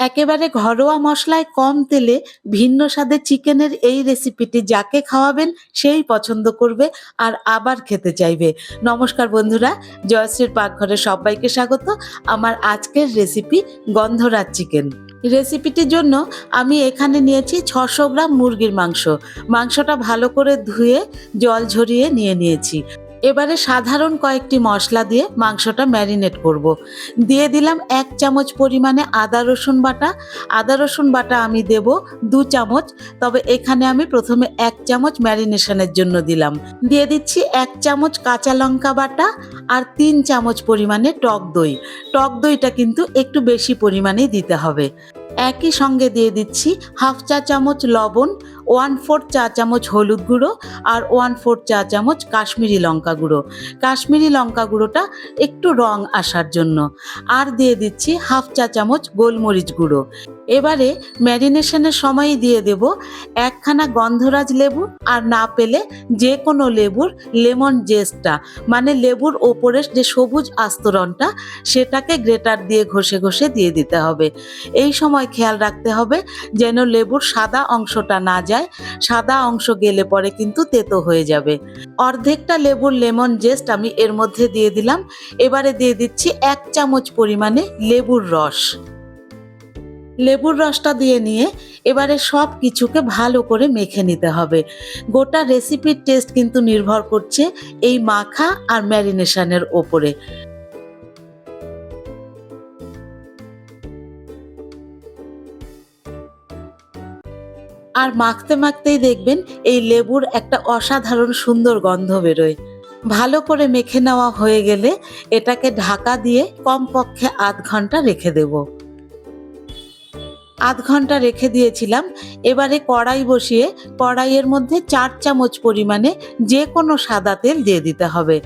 একেবারে ঘরোয়া মশলায় কম তেলে ভিন্ন স্বাদের চিকেনের এই রেসিপিটি যাকে খাওয়াবেন সেই পছন্দ করবে আর আবার খেতে চাইবে। নমস্কার বন্ধুরা, জয়শ্রীর পাকঘরে সবাইকে স্বাগত। আমার আজকের রেসিপি গন্ধরাজ চিকেন রেসিপিটির জন্য আমি এখানে নিয়েছি ছশো গ্রাম মুরগির মাংস। মাংসটা ভালো করে ধুয়ে জল ঝরিয়ে নিয়ে নিয়েছি। এবারে সাধারণ কয়েকটি মশলা দিয়ে মাংসটা ম্যারিনেট করব। দিয়ে দিলাম এক চামচ পরিমাণে আদা, রসুন বাটা। আদা, রসুন বাটা আমি দেব দু চামচ, তবে এখানে আমি প্রথমে এক চামচ ম্যারিনেশনের জন্য দিলাম। দিয়ে দিচ্ছি এক চামচ কাঁচা লঙ্কা বাটা আর তিন চামচ পরিমাণে টক দই। টক দইটা কিন্তু একটু বেশি পরিমাণেই দিতে হবে। একই সঙ্গে দিয়ে দিচ্ছি হাফ চা চামচ লবণ ওয়ান ফোর চা চামচ হলুদ গুঁড়ো আর ওয়ান ফোর চা চামচ কাশ্মীরি লঙ্কা গুঁড়ো। কাশ্মীরি লঙ্কা গুঁড়োটা একটু রং আসার জন্য। আর দিয়ে দিচ্ছি হাফ চা চামচ গোলমরিচ গুঁড়ো। এবারে ম্যারিনেশনের সময় দিয়ে দেব একখানা গন্ধরাজ লেবু আর না পেলে যে কোনো লেবুর লেমন জেসটা। মানে লেবুর ওপরের যে সবুজ আস্তরণটা, সেটাকে গ্রেটার দিয়ে ঘষে ঘষে দিয়ে দিতে হবে। এই সময় খেয়াল রাখতে হবে যেন লেবুর সাদা অংশটা না যায় সাদা অংশ গেলে পরে কিন্তু তেতো হয়ে যাবে। অর্ধেকটা লেবুর লেমন জেস্ট আমি এর মধ্যে দিয়ে দিলাম। এবারে দিয়ে দিচ্ছি এক চামচ পরিমাণে লেবুর রস। লেবুর রসটা দিয়ে নিয়ে এবারে সব কিছুকে ভালো করে মেখে নিতে হবে। গোটা রেসিপির টেস্ট কিন্তু নির্ভর করছে এই মাখা আর ম্যারিনেশনের ওপরে। আর মাখতে মাখতেই দেখবেন এই লেবুর একটা অসাধারণ সুন্দর গন্ধ বেরোয়। ভালো করে মেখে নেওয়া হয়ে গেলে এটাকে ঢাকা দিয়ে কমপক্ষে আধ ঘণ্টা রেখে দেব। আধ ঘণ্টা রেখে দিয়েছিলাম। এবারে কড়াই বসিয়ে কড়াইয়ের মধ্যে চার চামচ পরিমাণে যে কোনো সাদা তেল দিয়ে দিতে হবে।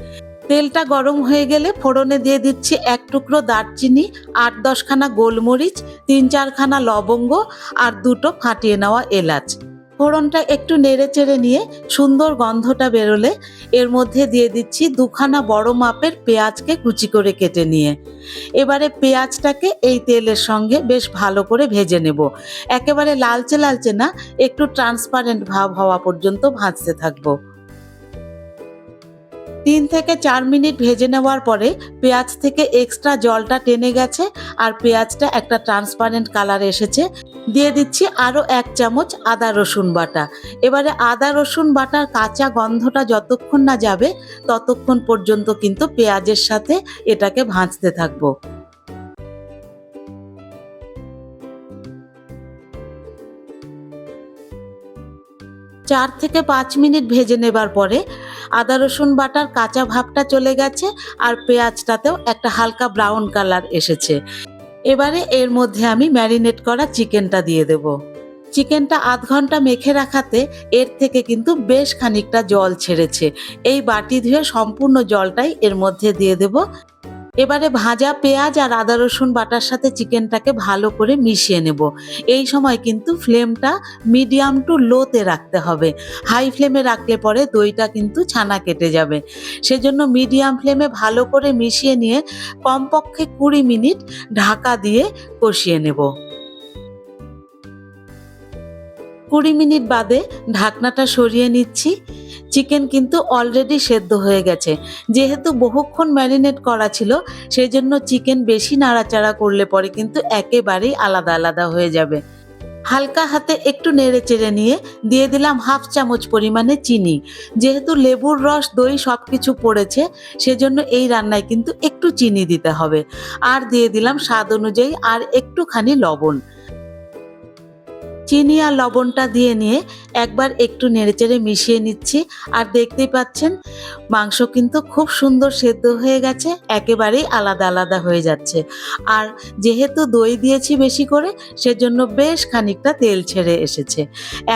তেলটা গরম হয়ে গেলে ফোড়নে দিয়ে দিচ্ছি এক টুকরো দারচিনি, আট দশখানা গোলমরিচ, তিন চারখানা লবঙ্গ আর দুটো ফাটিয়ে নেওয়া এলাচ। ফোড়নটা একটু নেড়ে চেড়ে নিয়ে সুন্দর গন্ধটা বেরোলে এর মধ্যে দিয়ে দিচ্ছি দুখানা বড় মাপের পেঁয়াজকে কুচি করে কেটে নিয়ে। এবারে পেঁয়াজটাকে এই তেলের সঙ্গে বেশ ভালো করে ভেজে নেব। একেবারে লালচে লালচে না, একটু ট্রান্সপারেন্ট ভাব হওয়া পর্যন্ত ভাজতে থাকব। তিন থেকে চার মিনিট ভেজে নেওয়ার পরে পেঁয়াজ থেকে এক্সট্রা জলটা টেনে গেছে আর পেঁয়াজটা একটা ট্রান্সপারেন্ট কালার এসেছে। দিয়ে দিচ্ছি আরও এক চামচ আদা রসুন বাটা। এবারে আদা রসুন বাটার কাঁচা গন্ধটা যতক্ষণ না যাবে, ততক্ষণ পর্যন্ত কিন্তু পেঁয়াজের সাথে এটাকে ভাজতে থাকব। চার থেকে পাঁচ মিনিট ভেজে নেবার পরে আদা, রসুন বাটার কাঁচা ভাবটা চলে গেছে আর পেঁয়াজটাতেও একটা হালকা ব্রাউন কালার এসেছে। এবারে এর মধ্যে আমি ম্যারিনেট করা চিকেনটা দিয়ে দেব। চিকেনটা আধ ঘণ্টা মেখে রাখাতে এর থেকে কিন্তু বেশ খানিকটা জল ছেড়েছে। এই বাটি ধুয়ে সম্পূর্ণ জলটাই এর মধ্যে দিয়ে দেব। এবারে ভাজা পেঁয়াজ আর আদা, রসুন বাটার সাথে চিকেনটাকে ভালো করে মিশিয়ে নেব। এই সময় কিন্তু ফ্লেমটা মিডিয়াম টু লোতে রাখতে হবে। হাই ফ্লেমে রাখলে পরে দইটা কিন্তু ছানা কেটে যাবে। সেজন্য মিডিয়াম ফ্লেমে ভালো করে মিশিয়ে নিয়ে কমপক্ষে কুড়ি মিনিট ঢাকা দিয়ে কষিয়ে নেব। কুড়ি মিনিট বাদে ঢাকনাটা সরিয়ে নিচ্ছি। চিকেন কিন্তু অলরেডি সেদ্ধ হয়ে গেছে। যেহেতু বহুক্ষণ ম্যারিনেট করা ছিল সেই জন্য চিকেন বেশি নাড়াচাড়া করলে পরে কিন্তু একেবারেই আলাদা আলাদা হয়ে যাবে। হালকা হাতে একটু নেড়ে চেড়ে নিয়ে দিয়ে দিলাম হাফ চামচ পরিমাণে চিনি। যেহেতু লেবুর রস, দই সব কিছু পড়েছে, সেজন্য এই রান্নায় কিন্তু একটু চিনি দিতে হবে। আর দিয়ে দিলাম স্বাদ অনুযায়ী আর একটুখানি লবণ। চিনি আর লবণটা দিয়ে নিয়ে একবার একটু নেড়েচেড়ে মিশিয়ে নিচ্ছি। আর দেখতেই পাচ্ছেন, মাংস কিন্তু খুব সুন্দর সেদ্ধ হয়ে গেছে, একেবারেই আলাদা আলাদা হয়ে যাচ্ছে। আর যেহেতু দই দিয়েছি বেশি করে, সেজন্য বেশ খানিকটা তেল ছেড়ে এসেছে।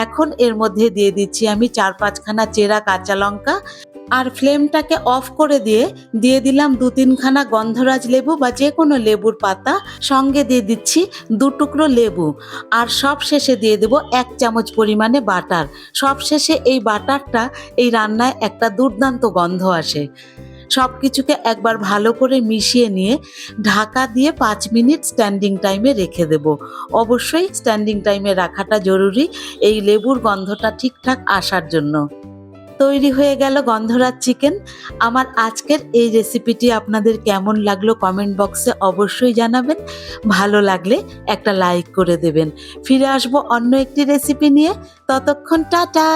এখন এর মধ্যে দিয়ে দিচ্ছি আমি চার পাঁচখানা চেরা কাঁচা লঙ্কা আর ফ্লেমটাকে অফ করে দিয়ে দিয়ে দিলাম দু তিনখানা গন্ধরাজ লেবু বা যে কোনো লেবুর পাতা। সঙ্গে দিয়ে দিচ্ছি দু টুকরো লেবু। আর সব শেষে দিয়ে দেব এক চামচ পরিমাণে বাটার। সব শেষে এই বাটারটা এই রান্নায় একটা দুর্দান্ত গন্ধ আসে। সব কিছুকে একবার ভালো করে মিশিয়ে নিয়ে ঢাকা দিয়ে পাঁচ মিনিট স্ট্যান্ডিং টাইমে রেখে দেব। অবশ্যই স্ট্যান্ডিং টাইমে রাখাটা জরুরি এই লেবুর গন্ধটা ঠিকঠাক আসার জন্য। তৈরি হয়ে গেল গন্ধরাজ চিকেন। আমার আজকের এই রেসিপিটি আপনাদের কেমন লাগল কমেন্ট বক্সে অবশ্যই জানাবেন। ভালো লাগলে একটা লাইক করে দেবেন। ফিরে আসব অন্য একটি রেসিপি নিয়ে। ততক্ষণ টাটা!